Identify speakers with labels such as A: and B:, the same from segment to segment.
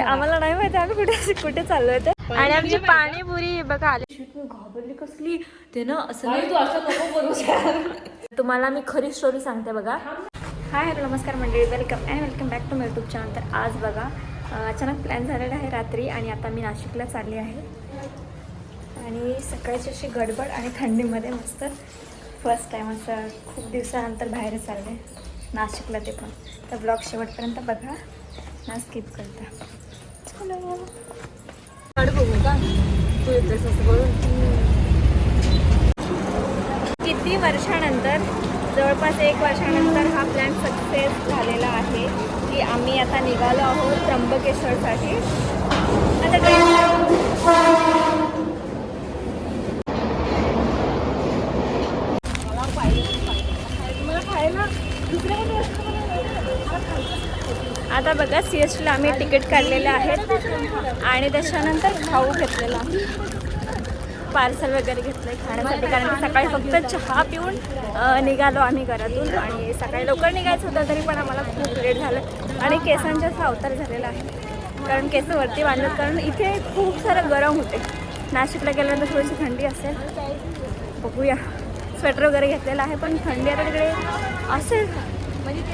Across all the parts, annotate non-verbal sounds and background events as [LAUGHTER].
A: [LAUGHS] आम्हाला नाही माहिती आम्ही कुठे कुठे चाललोय ते आणि आमची पाणीपुरी बघा आली. घाबरली कसली? ते ना असं नाही
B: तू असं नको करू [LAUGHS]
A: तुम्हाला मी खरी स्टोरी सांगते बघा. हाय हॅलो नमस्कार मंडळी. Welcome and welcome back to my YouTube channel तर आज बघा अचानक प्लॅन झालेला आहे रात्री आणि आता मी नाशिकला चालली आहे. आणि सकाळची अशी गडबड आणि थंडीमध्ये मस्त फर्स्ट टाईम असं खूप दिवसानंतर बाहेर चालले. नाशिकला ते पण. तर ब्लॉग शेवटपर्यंत बघा. ना स्किप करता. किती वर्षानंतर जवळपास एक वर्षानंतर हा प्लॅन सक्सेस झालेला आहे की आम्ही आता निघालो आहोत त्र्यंबकेश्वरसाठी आता काय आता बघा सी एस टीला आम्ही तिकीट काढलेले आहेत आणि त्याच्यानंतर खाऊ घेतलेला पार्सल वगैरे घेतलं खाण्यासाठी कारण की सकाळी फक्त चहा पिऊन निघालो आम्ही घरातून. आणि सकाळी लवकर निघायचं होतं तरी पण आम्हाला खूप लेट झालं. आणि केसांचा असा अवतार झालेला आहे. कारण केस वरती बांधत कारण इथे खूप सारं गरम होते. नाशिकला गेल्यानंतर थोडीशी थंडी असेल. बघूया. स्वेटर वगैरे घेतलेला आहे पण थंडी आता तिकडे असेल.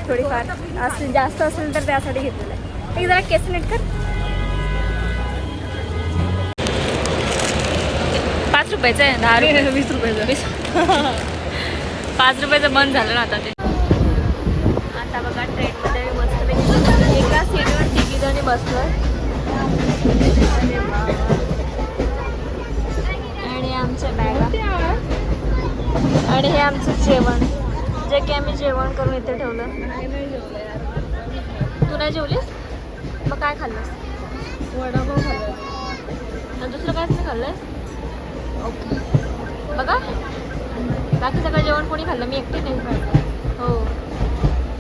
A: थोडीफार असेल जास्त असेल तर त्यासाठी घेतलेलं आहे. एक जरा केस नीट कर. पाच रुपयाचं आहे दहा रुपये. [LAUGHS]
B: वीस रुपयाचं.
A: वीस. [LAUGHS] पाच रुपयाचं बंद झालं ना आता ते. आता बघा ट्रेनमध्ये मस्तपैकी एका सीटवर तिघी जणी बसलोय. आणि आमच्या बॅगा. आणि हे आमचं जेवण. जे की आम्ही जेवण करून इथे ठेवलं. तू नाही जेवलीस? मग काय खाल्लंस?
B: वडापाव खाल्ला.
A: आणि दुसरं काहीच नाही खाल्लंस? ओके बघा. बाकी सगळं जेवण कोणी खाल्लं? मी एकटी नाही खाल्लं. हो.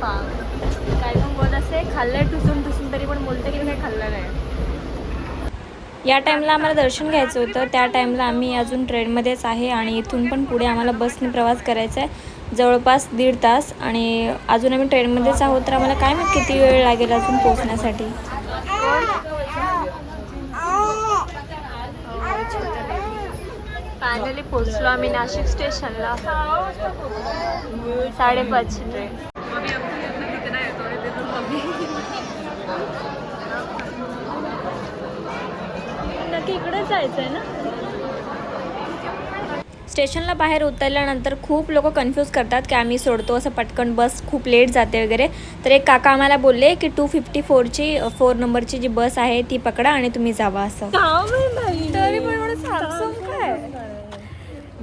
A: काय पण बोल असे खाल्लंय टुसून टुसून तरी पण बोलते की काही खाल्लं नाही. या टाईमला आम्हाला दर्शन घ्यायचं होतं. त्या टाईमला आम्ही अजून ट्रेनमध्येच आहे आणि इथून पण पुढे आम्हाला बसने प्रवास करायचा आहे जवळपास दीड तास. आणि अजून आम्ही ट्रेनमध्येच आहोत तर आम्हाला काय माहीत किती वेळ लागेल अजून पोहोचण्यासाठी? फायनली पोहोचलो आम्ही नाशिक स्टेशनला. साडेपाचची ट्रेन नक्की इकडेच जायचं आहे ना? स्टेशनला बाहेर उतरल्यानंतर खूप लोक कन्फ्यूज करतात की आम्ही सोडतो असं पटकन बस खूप लेट जाते वगैरे. तर एक काका आम्हाला बोलले की टू फिफ्टी फोरची फोर नंबरची जी बस आहे ती पकडा आणि तुम्ही जावा असं. तरी पण काय?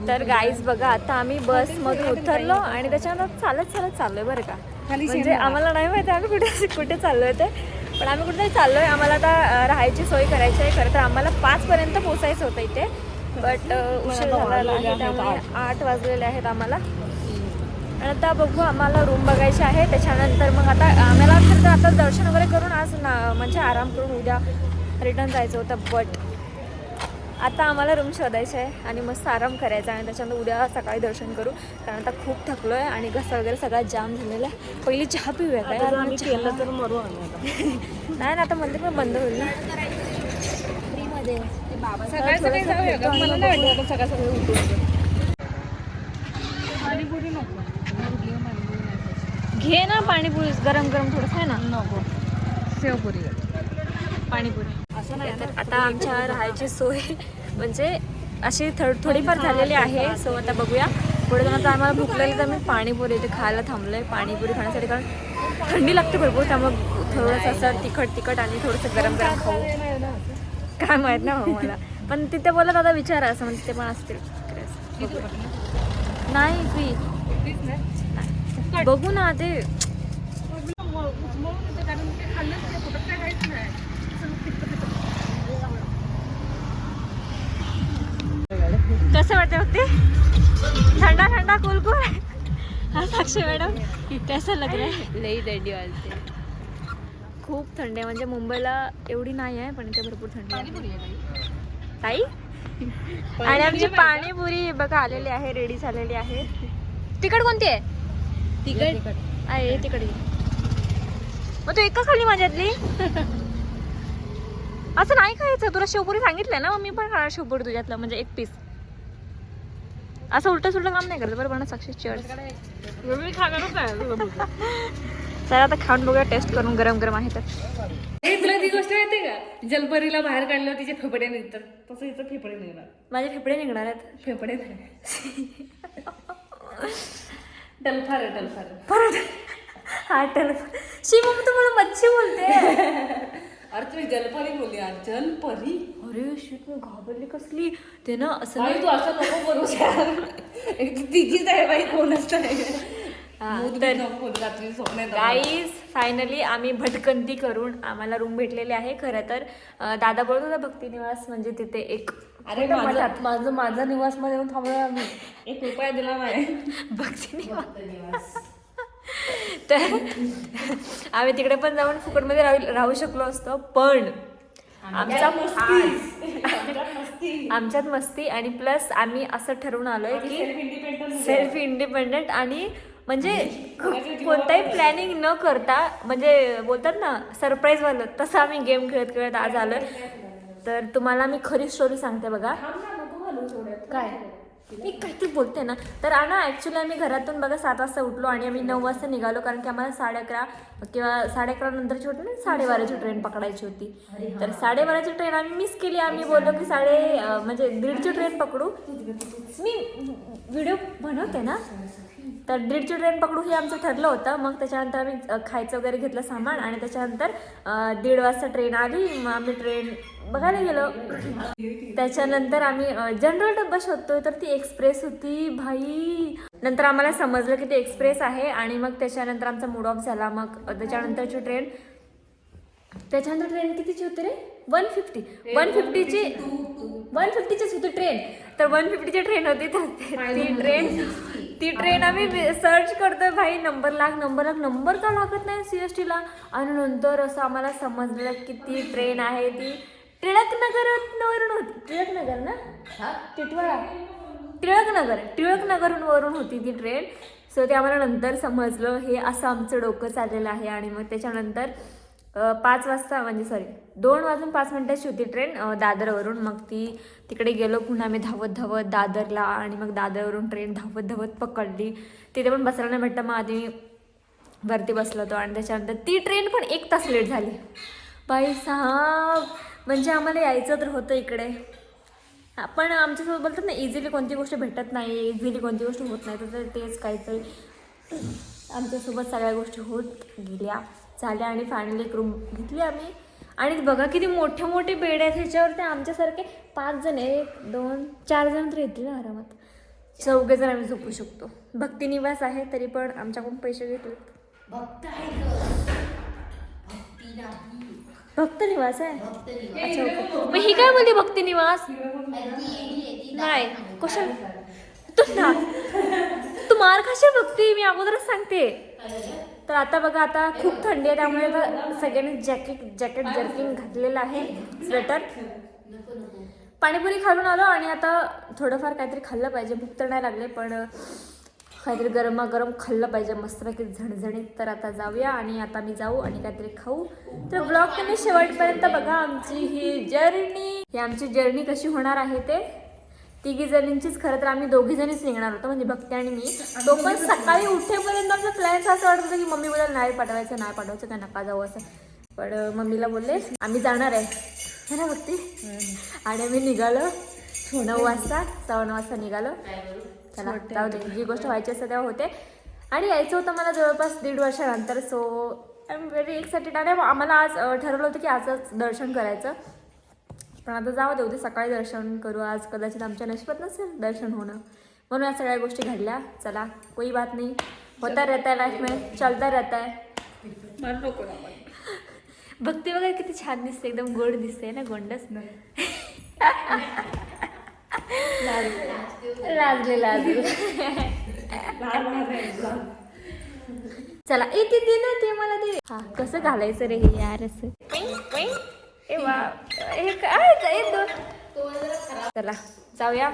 A: तर गाईज बघा आता आम्ही बसमधून उतरलो आणि त्याच्यानंतर चालत चालत चाललोय बरं का. म्हणजे आम्हाला नाही माहिती आम्ही कुठे कुठे चाललोय ते. पण आम्ही कुठेतरी चाललोय आम्हाला आता राहायची सोय करायची आहे. खरं तर आम्हाला पाचपर्यंत पोचायचं होतं इथे. बट उशीर झालेला आहे त्यामुळे आठ. वाजलेले आहेत आम्हाला. आणि आता बघू आम्हाला रूम बघायची आहे. त्याच्यानंतर मग आता आम्हाला खरं तर आता दर्शन वगैरे करून आज ना म्हणजे आराम करून उद्या रिटर्न जायचं होतं बट आता आम्हाला रूम शोधायचे आहे आणि मस्त आराम करायचा आणि त्याच्यानंतर उद्या सकाळी दर्शन करू कारण आता खूप थकलो आहे आणि घसा वगैरे सगळा जाम झालेला आहे. पहिली चहा पिऊया काय? [LAUGHS] नाही ना आता मंदिर पण बंद होईल ना.
B: सकाळी सकाळी जाऊया का मला नाही वाटत आपण सकाळ सकाळी उठू पाणीपुरी नको.
A: घे ना पाणीपुरी गरम गरम थोडंसं आहे ना.
B: नको. सेवपुरी
A: पाणीपुरी.
B: असं नाही.
A: तर आता आमच्या राहायची सोय म्हणजे अशी थोडी थोडीफार झालेली आहे सो आता बघूया. पुढे जाऊन आता आम्हाला भूक लागली तर आम्ही पाणीपुरी इथे खायला थांबलोय पाणीपुरी खाण्यासाठी कारण थंडी लागते भरपूर त्यामुळे थोडंसं असं तिखट तिखट आणि थोडंसं गरम गरम खाऊ. काय माहीत ना मला. पण तिथे बोलत आता विचारा असं म्हणजे ते पण असतील. नाही फ्री बघू ना ते. कसं वाटतं बघ ते? थंडा कुलकुल हा साक्षी मॅडम कैसा लग रहा है
B: लई दंडी वाजते.
A: खूप थंडी आहे. म्हणजे मुंबईला एवढी नाही आहे पण इथे भरपूर थंडी आहे. ताई? आणि आमची पाणीपुरी बघा आलेली आहे रेडी झालेली आहे. तिकड कोणती आहे?
B: तिकट
A: आहे तिकडे मग तू एका खाली माझ्यातली? असं नाही खायचं. तुला शेवपुरी सांगितलं ना मग मी पण खाणार शेवपुरी तुझ्यातलं म्हणजे एक पीस असं उलट सुलट काम नाही करत बरोबर ना साक्षी. चेअर्स
B: मी खाणारच आहे. [LAUGHS]
A: चला आता खाऊन बघूया टेस्ट करून गरम गरम आहे तर.
B: हे तुला ती गोष्ट माहिती का? जलपरीला बाहेर काढल्यावर तिचे फेफडे निघतात. तसं इथं फेफडे निघणार.
A: माझे फेफडे निघणार आहेत.
B: फेफडे नाही. डलफार आहे डलफार.
A: परत. हा टेल शी तू मला मच्छी बोलते.
B: अरे तुम्ही जलपरी बोलली यार. जलपरी?
A: अरे शिट मी घाबरली कसली? ते ना असं
B: तू असं नको बोलू यार. तिघीच आहे बाई कोणच नाही.
A: गाईज फायनली आम्ही भटकंती करून आम्हाला रूम भेटलेले आहे. खरं तर दादा बोलत होता भक्ती निवास म्हणजे तिथे एक
B: अरे माझं माझं माझा निवासमध्ये येऊन थांबलो आम्ही. एक रुपया दिला नाही
A: भक्ती निवास. तर आम्ही तिकडे पण जाऊन फुकटमध्ये राहू राहू शकलो असतो पण आमचा आमच्यात मस्ती. आणि प्लस आम्ही असं ठरवून आलोय की सेल्फ इंडिपेंडंट आणि म्हणजे कोणताही प्लॅनिंग न करता म्हणजे बोलतात ना सरप्राईज वालं तसं आम्ही गेम खेळत खेळत आज आलोय. तर तुम्हाला मी खरी स्टोरी सांगते बघा. काय? मी काहीतरी बोलते ना. तर आणा ॲक्च्युली आम्ही घरातून बघा सात वाजता उठलो आणि आम्ही नऊ वाजता निघालो कारण की आम्हाला साडे अकरा किंवा साडे अकरा नंतरची होती ना साडेबाराची ट्रेन पकडायची होती. तर साडेबाराची ट्रेन आम्ही मिस केली. आम्ही बोललो की साडे म्हणजे दीडची ट्रेन पकडू. मी व्हिडिओ बनवते ना. तर दीडची ट्रेन पकडू हे आमचं ठरलं होतं. मग त्याच्यानंतर आम्ही खायचं वगैरे घेतलं सामान आणि त्याच्यानंतर दीड वाजता ट्रेन आली. मग आम्ही ट्रेन बघायला गेलो. त्याच्यानंतर आम्ही जनरल डब्बा शोधतोय तर ती एक्सप्रेस होती. भाई नंतर आम्हाला समजलं की ती एक्सप्रेस आहे आणि मग त्याच्यानंतर आमचा मूड ऑफ झाला. मग त्याच्यानंतरची ट्रेन त्याच्यानंतर ट्रेन कितीची होती रे? वन फिफ्टी वन फिफ्टीची वन फिफ्टीचीच होती ट्रेन. तर वन फिफ्टीची ट्रेन होती. तर ती ट्रेन ती ट्रेन आम्ही सर्च करतोय भाई. नंबर लाग नंबर लाग नंबर का लागत नाही सी एस टीला आणि नंतर असं आम्हाला समजलं की ती ट्रेन आहे ती टिळक नगर वरून होती. टिळक नगर ना टिटवाळा. टिळक नगर टिळक नगरवरून होती ती ट्रेन सो ते आम्हाला नंतर समजलं. हे असं आमचं डोकं चाललेलं आहे. आणि मग त्याच्यानंतर पाच वाजता म्हणजे सॉरी दोन वाजून पाच मिनिटाची होती ट्रेन दादरवरून. मग ती तिकडे गेलो पुन्हा आम्ही धावत धावत दादरला आणि मग दादरवरून ट्रेन धावत धावत पकडली. तिथे पण बसायला नाही भेटतं मग आधी वरती बसलो होतो आणि त्याच्यानंतर ती ट्रेन पण एक तास लेट झाली. बाई साहेब म्हणजे आम्हाला यायचं तर होतं इकडे. पण आमच्यासोबत बोलतात ना इझिली कोणती गोष्ट भेटत नाही इझिली कोणती गोष्ट होत नाही तर तेच काहीतरी. आमच्यासोबत सगळ्या गोष्टी होत गेल्या. झाल्या आणि फायनली एक रूम घेतली आम्ही. आणि बघा किती मोठे मोठे बेड आहेत ह्याच्यावरती आमच्यासारखे पाच जण एक दोन चार जण तर येतील ना आरामात. चौघे जण आम्ही झोपू शकतो. भक्ती निवास आहे तरी पण आमच्याकडून पैसे घेतले भक्त निवास आहे? अच्छा ओके. मग ही काय बोलली भक्ती निवास? नाही. कशाला? तू ना तू मार खाशील भक्ती? मी अगोदरच सांगते. तर आता बघा आता खूप थंडी आहे त्यामुळे सगळ्यांनी जॅकेट जॅकेट जर्किंग घातलेलं आहे स्वेटर. पाणीपुरी खालून आलो आणि आता थोडंफार काहीतरी खाल्लं पाहिजे. भूक तर नाही लागले पण काहीतरी गरमागरम खाल्लं पाहिजे. मस्तपैकी झणझणीत तर आता जाऊया आणि आता मी जाऊ आणि काहीतरी खाऊ. तर ब्लॉग तुम्ही शेवटपर्यंत बघा आमची ही जर्नी ही आमची जर्नी कशी होणार आहे ते. तिघी जणींचीच खरं तर आम्ही दोघी जणीच निघणार होतो म्हणजे भक्ती आणि मी. तो पण सकाळी उठेपर्यंत आमचा प्लॅन असं वाटत होतं की मम्मी बोला नाही पाठवायचं नाही पाठवायचं काय नका जाऊ असं. पण मम्मीला बोलले आम्ही जाणार आहे. है ना भक्ती? आणि आम्ही निघालो नऊ वाजता सव्वा नऊ वाजता निघालो. चला जाऊ दे जी गोष्ट व्हायची असते तेव्हा होते. आणि यायचं होतं मला जवळपास दीड वर्षानंतर so I am very excited आणि आम्हाला आज ठरवलं होतं की आजच दर्शन करायचं. पण आता जावं दे उद्या सकाळी दर्शन करू आज कदाचित आमच्या नशिबात नसेल दर्शन होणं. म्हणून या सगळ्या गोष्टी घडल्या. चला कोई बात नाही. होता रहता है लाईफ में चलता रहता है. भक्ती वगैरे किती छान दिसते एकदम गोड दिसते ना गोंडच ना लाजले लाजले. चला ए ते दे ना ते मला दे. हा कसं घालायचं रे हे यार असं? ए वा हे काय? चला जाऊया.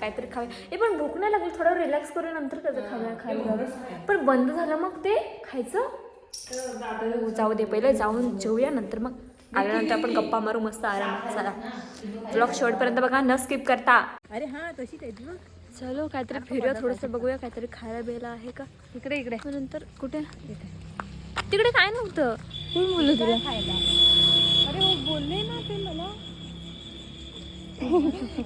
A: काहीतरी खाऊया. ए पण भूक नाही लागली थोडं रिलॅक्स करू नंतर त्याचं खाऊया खायला पण बंद झालं मग ते खायचं? जाऊ दे पहिलं जाऊन जेऊया नंतर मग आल्यानंतर आपण गप्पा मारू मस्त आरामात चला. ब्लॉग शेवटपर्यंत बघा न स्किप करता.
B: अरे हा तशी बघ
A: चलो काहीतरी फिरूया थोडंसं बघूया काहीतरी खायला बियला आहे का?
B: इकडे इकडे.
A: नंतर कुठे? तिकडे काय नव्हतं? कोण बोललं तुला?
B: खायला अरे हो बोलले ना ते मला.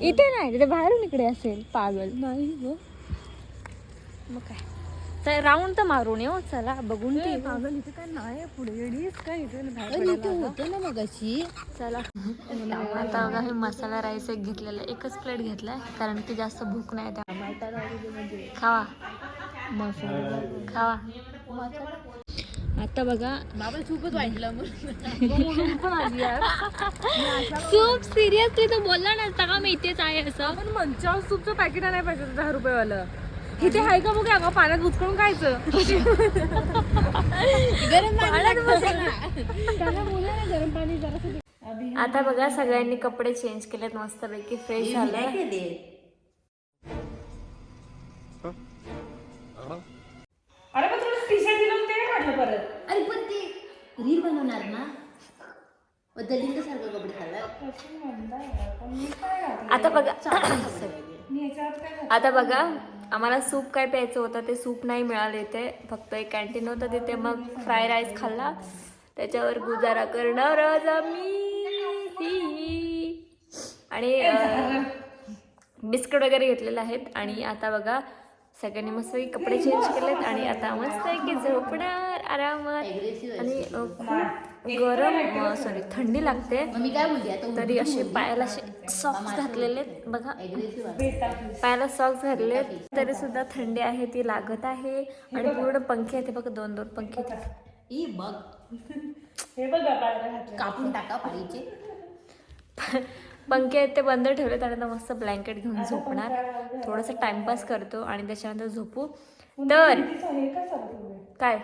A: इथे नाही तिथे बाहेरून इकडे असेल पागल.
B: नाही ग.
A: मग काय? तर राऊंड तर मारून येऊ चला बघून
B: ते पागल इथे काय नाही पुढे येडीच काय इथे बाहेर पडायला
C: होते ना मगाशी.
A: चला. आता बघा हे मसाला राईस एक घेतलेला. एकच प्लेट घेतलाय कारण की जास्त भूक नाही त्या खावा. खावा. आता बघा.
C: बाबा खूपच वाटलं [LAUGHS]
A: सूप सिरियसली तो बोलला नसता का? मी इथेच आहे असं.
B: आपण मंचाव सूपचं पॅकेट आणायला पाहिजे होतं दहा रुपयेवालं. इथे आहे का बघ अगं पाण्यात बुचकळून खायचं.
C: गरम
A: आता बघा सगळ्यांनी कपडे चेंज केलेत मस्तपैकी फ्रेश झालं
C: कपडे घालणार
A: आता बघा. आता बघा आम्हाला सूप काय प्यायचं होतं ते सूप नाही मिळालं इथे फक्त एक कॅन्टीन होतं तिथे मग फ्राय राईस खाल्ला. त्याच्यावर गुजारा करणार आज आम्ही. आणि बिस्किट वगैरे घेतलेले आहेत. आणि आता बघा सगळ्यांनी मस्त कपडे चेंज केलेत आणि आता मस्त की झोपणार आरामात. आणि गरम सॉरी थंडी लागते. तरी असे पायाला असे सॉक्स घातलेले आहेत. बघा. पायाला सॉक्स घातले तरी सुद्धा थंडी आहे ती लागत आहे. आणि पूर्ण पंखे आहेत. हे बघा दोन दोन पंखे आहेत.
C: ई बघ.
B: हे बघा
C: कापून टाका पाहिजे
A: पंखे आहेत ते बंद ठेवलेत आणि आता मस्त ब्लँकेट घेऊन झोपणार. थोडंसं टाइमपास करतो आणि त्याच्यानंतर झोपू. तर काय?